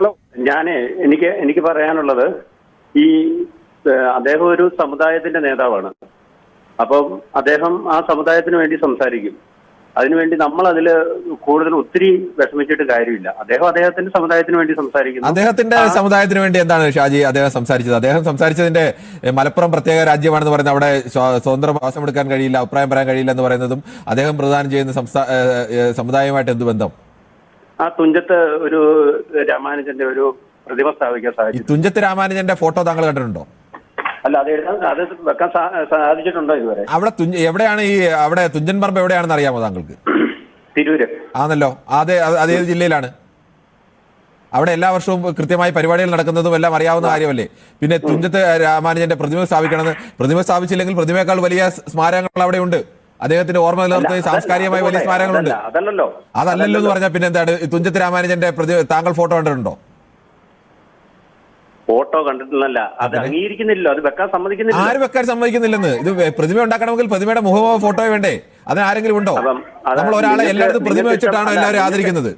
Hello ഞാനേ എനിക്ക് എനിക്ക് പറയാനുള്ളത് ഈ അദ്ദേഹം ഒരു സമുദായത്തിന്റെ നേതാവാണ്. അപ്പം അദ്ദേഹം ആ സമുദായത്തിന് വേണ്ടി സംസാരിക്കും. അതിനുവേണ്ടി നമ്മൾ അതിൽ കൂടുതൽ ഒത്തിരി വിഷമിച്ചിട്ട് കാര്യമില്ല. അദ്ദേഹം അദ്ദേഹത്തിന്റെ സമുദായത്തിന് വേണ്ടി സംസാരിക്കുന്നു. അദ്ദേഹത്തിന്റെ സമുദായത്തിന് വേണ്ടി എന്താണ് ഷാജി അദ്ദേഹം സംസാരിച്ചത്? അദ്ദേഹം സംസാരിച്ചതിന്റെ മലപ്പുറം പ്രത്യേക രാജ്യമാണെന്ന് പറയുന്നത് അവിടെ സ്വതന്ത്ര സ്വതന്ത്രം വാസം എടുക്കാൻ കഴിയില്ല അഭിപ്രായം പറയാൻ കഴിയില്ല എന്ന് പറയുന്നതും അദ്ദേഹം പ്രദാനം ചെയ്യുന്ന സംസ്ഥാ ഏ, ഏ, സമുദായവുമായിട്ട് എന്ത് ബന്ധം? ആ തുഞ്ചത്ത് ഒരു രാമാനുജന്റെ ഒരു പ്രതിമ സ്ഥാപിക്കാൻ ഈ സാധിച്ചു തുഞ്ചത്ത് രാമാനുജന്റെ ഫോട്ടോ താങ്കൾ കണ്ടിട്ടുണ്ടോ? അല്ല അത് എഴുതാൻ അത് വെക്കാൻ സാ- സാധിച്ചിട്ടുണ്ടോ ഇതുവരെ? അവിടെ തുഞ്ച എവിടെയാണ് ഈ അവിടെ തുഞ്ചൻ പറമ്പ് എവിടെയാണെന്ന് അറിയാമോ താങ്കൾക്ക്? തിരൂര്. ആണല്ലോ. അതെ അത് അതേത് ജില്ലയിലാണ്. അവിടെ എല്ലാ വർഷവും കൃത്യമായി പരിപാടികൾ നടക്കുന്നതും എല്ലാം അറിയാവുന്ന കാര്യമല്ലേ? പിന്നെ തുഞ്ചത്ത് രാമാനുജന്റെ പ്രതിമ സ്ഥാപിക്കണമെന്ന് പ്രതിമ സ്ഥാപിച്ചില്ലെങ്കിൽ പ്രതിമയേക്കാൾ വലിയ സ്മാരകങ്ങൾ അവിടെ ഉണ്ട്. അദ്ദേഹത്തിന്റെ ഓർമ്മ നിലനിർത്തുന്ന സാംസ്കാരികമായി വലിയ സ്മാരകങ്ങളുണ്ട്. അതല്ല, അതല്ലല്ലോ. അതല്ലല്ലോ എന്ന് പറഞ്ഞാൽ പിന്നെ എന്താണ്? തുഞ്ചത്ത് രാമാനുജന്റെ താങ്കൾ ഫോട്ടോ കണ്ടിട്ടുണ്ടോ? ഫോട്ടോ കണ്ടിട്ടില്ലല്ല അത് അംഗീകരിക്കുന്നില്ലല്ലോ. അത് വെക്കാൻ സമ്മതിക്കുന്നില്ല ആര് വെക്കാൻ സമ്മതിക്കുന്നില്ലെന്ന്? ഇത് പ്രതിമ ഉണ്ടാക്കണമെങ്കിൽ പ്രതിമയുടെ മുഖമോ ഫോട്ടോ വേണ്ടേ? അതിന് ആരെങ്കിലും ഉണ്ടോ നമ്മൾ ഒരാളെ എല്ലായിടത്തും പ്രതിമ വെച്ചിട്ടാണ് എല്ലാവരും ആദരിക്കുന്നത്?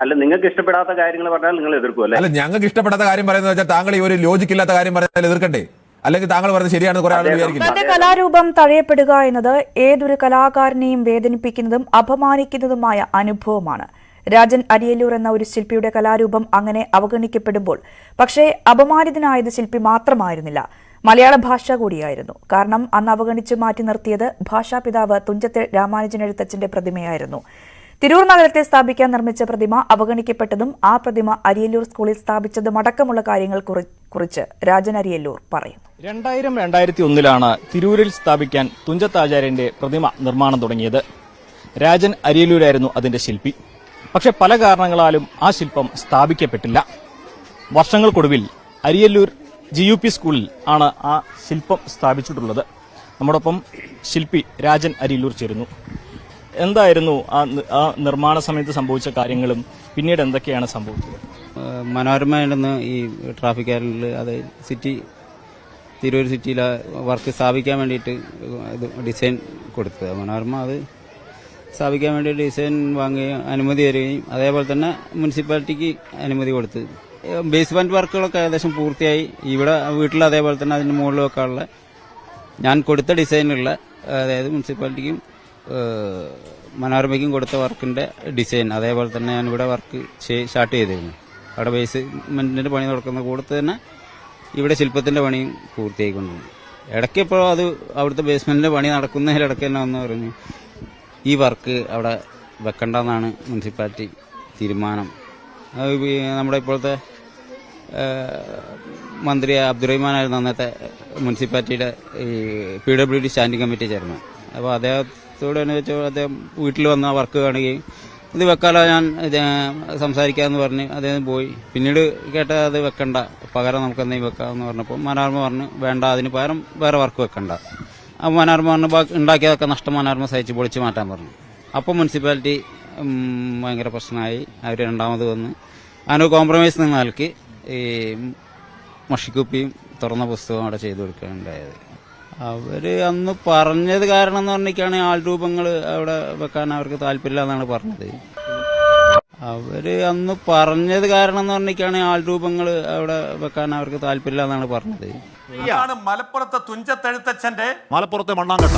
അല്ല നിങ്ങൾക്ക് ഇഷ്ടപ്പെടാത്ത കാര്യങ്ങൾ പറഞ്ഞാൽ നിങ്ങൾ എതിർക്കുമല്ലേ അല്ല? ഞങ്ങൾക്ക് ഇഷ്ടപ്പെടാത്ത കാര്യം പറയുന്നത് വെച്ചാൽ താങ്കൾ ഈ ഒരു ലോജിക്കില്ലാത്ത കാര്യം പറഞ്ഞാൽ എതിർക്കണ്ടേ? അല്ലെങ്കിൽ താങ്കൾ പറഞ്ഞത് ശരിയാണെന്ന് കുറെ ആളുകൾ വിചാരിക്കുന്നു തന്റെ കലാരൂപം തഴയപ്പെടുക എന്നത് ഏതൊരു കലാകാരനെയും വേദനിപ്പിക്കുന്നതും അപമാനിക്കുന്നതുമായ അനുഭവമാണ്. രാജൻ അരിയല്ലൂർ എന്ന ഒരു ശില്പിയുടെ കലാരൂപം അങ്ങനെ അവഗണിക്കപ്പെടുമ്പോൾ പക്ഷേ അപമാനിതനായത് ശില്പി മാത്രമായിരുന്നില്ല. മലയാള ഭാഷ കൂടിയായിരുന്നു. കാരണം അന്ന് അവഗണിച്ച് മാറ്റി നിർത്തിയത് ഭാഷാപിതാവ് തുഞ്ചത്തെ രാമാനുജൻ എഴുത്തച്ഛന്റെ പ്രതിമയായിരുന്നു. തിരൂർ നഗരത്തെ സ്ഥാപിക്കാൻ നിർമ്മിച്ച പ്രതിമ അവഗണിക്കപ്പെട്ടതും ആ പ്രതിമ അരിയല്ലൂർ സ്കൂളിൽ സ്ഥാപിച്ചതും അടക്കമുള്ള കാര്യങ്ങൾ കുറിച്ച് രാജൻ അരിയല്ലൂർ പറയുന്നു. രണ്ടായിരം രണ്ടായിരത്തി ഒന്നിലാണ് തിരൂരിൽ സ്ഥാപിക്കാൻ തുഞ്ചത്താചാര്യന്റെ പ്രതിമ നിർമ്മാണം തുടങ്ങിയത്. രാജൻ അരിയല്ലൂരായിരുന്നു അതിന്റെ ശില്പി. പക്ഷെ പല കാരണങ്ങളാലും ആ ശില്പം സ്ഥാപിക്കപ്പെട്ടില്ല. വർഷങ്ങൾക്കൊടുവിൽ അരിയല്ലൂർ ജി യു പി സ്കൂളിൽ ആണ് ആ ശില്പം സ്ഥാപിച്ചിട്ടുള്ളത്. നമ്മോടൊപ്പം ശില്പി രാജൻ അരിയല്ലൂർ ചേരുന്നു. എന്തായിരുന്നു ആ നിർമ്മാണ സമയത്ത് സംഭവിച്ച കാര്യങ്ങളും? പിന്നീട് എന്തൊക്കെയാണ് സംഭവിച്ചത്? ഏഹ് ഈ ട്രാഫിക് ട്രാഫിക്കാരിൽ അത് സിറ്റി തിരൂർ സിറ്റിയിൽ വർക്ക് സ്ഥാപിക്കാൻ വേണ്ടിയിട്ട് ഇത് ഡിസൈൻ കൊടുത്തത്. മനോരമ അത് സ്ഥാപിക്കാൻ വേണ്ടി ഡിസൈൻ വാങ്ങുകയും അനുമതി തരികയും അതേപോലെ തന്നെ മുനിസിപ്പാലിറ്റിക്ക് അനുമതി കൊടുത്ത്. ബേസ്മെന്റ് വർക്കുകളൊക്കെ ഏകദേശം പൂർത്തിയായി. ഇവിടെ വീട്ടിൽ അതേപോലെ തന്നെ അതിന് മുകളിലൊക്കെ ഉള്ള ഞാൻ കൊടുത്ത ഡിസൈനുള്ള അതായത് മുനിസിപ്പാലിറ്റിക്കും മനോരമയ്ക്കും കൊടുത്ത വർക്കിന്റെ ഡിസൈൻ. അതേപോലെ തന്നെ ഞാൻ ഇവിടെ വർക്ക് സ്റ്റാർട്ട് ചെയ്തിരുന്നു. അവിടെ ബേസ്മെന്റിന്റെ പണി നടക്കുന്ന കൂടത്ത് തന്നെ ഇവിടെ ശില്പത്തിന്റെ പണിയും പൂർത്തിയായിക്കൊണ്ടിരുന്നു. ഇടയ്ക്ക് എപ്പോഴും അത് അവിടുത്തെ ബേസ്മെന്റിന്റെ പണി നടക്കുന്നതിലിടയ്ക്ക് തന്നെ വന്ന് പറഞ്ഞു ഈ വർക്ക് അവിടെ വെക്കണ്ടെന്നാണ് മുനിസിപ്പാലിറ്റി തീരുമാനം. നമ്മുടെ ഇപ്പോഴത്തെ മന്ത്രി അബ്ദുറഹിമാനായിരുന്നു അന്നത്തെ മുനിസിപ്പാലിറ്റിയുടെ ഈ P W D standing committee chairman. അപ്പോൾ അദ്ദേഹത്തോട് തന്നെ വെച്ച് അദ്ദേഹം വീട്ടിൽ വന്ന വർക്ക് കാണുകയും ഇത് വെക്കാലോ ഞാൻ സംസാരിക്കാമെന്ന് പറഞ്ഞ് അദ്ദേഹം പോയി. പിന്നീട് കേട്ട അത് വെക്കണ്ട പകരം നമുക്ക് എന്തെങ്കിലും വെക്കാമെന്ന് പറഞ്ഞപ്പോൾ മനോരമ പറഞ്ഞു വേണ്ട അതിന് പകരം വേറെ വർക്ക് വെക്കണ്ട. അപ്പോൾ മനോരമ പറഞ്ഞു "ബാക്കി ഉണ്ടാക്കിയതൊക്കെ നഷ്ടം മനോരമ സഹിച്ച് പൊളിച്ച് മാറ്റാൻ പറഞ്ഞു. അപ്പോൾ മുനിസിപ്പാലിറ്റി ഭയങ്കര പ്രശ്നമായി. അവർ രണ്ടാമത് വന്ന് അതിന് കോംപ്രമൈസ് നിന്ന് ഈ മഷിക്കുപ്പിയും തുറന്ന പുസ്തകം അവിടെ ചെയ്തു കൊടുക്കുകയുണ്ടായത് അവർ അന്ന് പറഞ്ഞത് കാരണം എന്ന് പറഞ്ഞിട്ടാണ് ആൾ രൂപങ്ങൾ അവിടെ വെക്കാൻ അവർക്ക് താല്പര്യമില്ല എന്നാണ് പറഞ്ഞത്. അവർ അന്ന് പറഞ്ഞത് കാരണം എന്ന് പറഞ്ഞിട്ടാണ് ആൾ രൂപങ്ങൾ അവിടെ വെക്കാൻ അവർക്ക് താല്പര്യമില്ല എന്നാണ് പറഞ്ഞത്. ഇതാണ് മലപ്പുറത്തെ തുഞ്ചത്തെഴുത്തച്ഛന്റെ മലപ്പുറത്തെ മണ്ണാങ്കട്ട.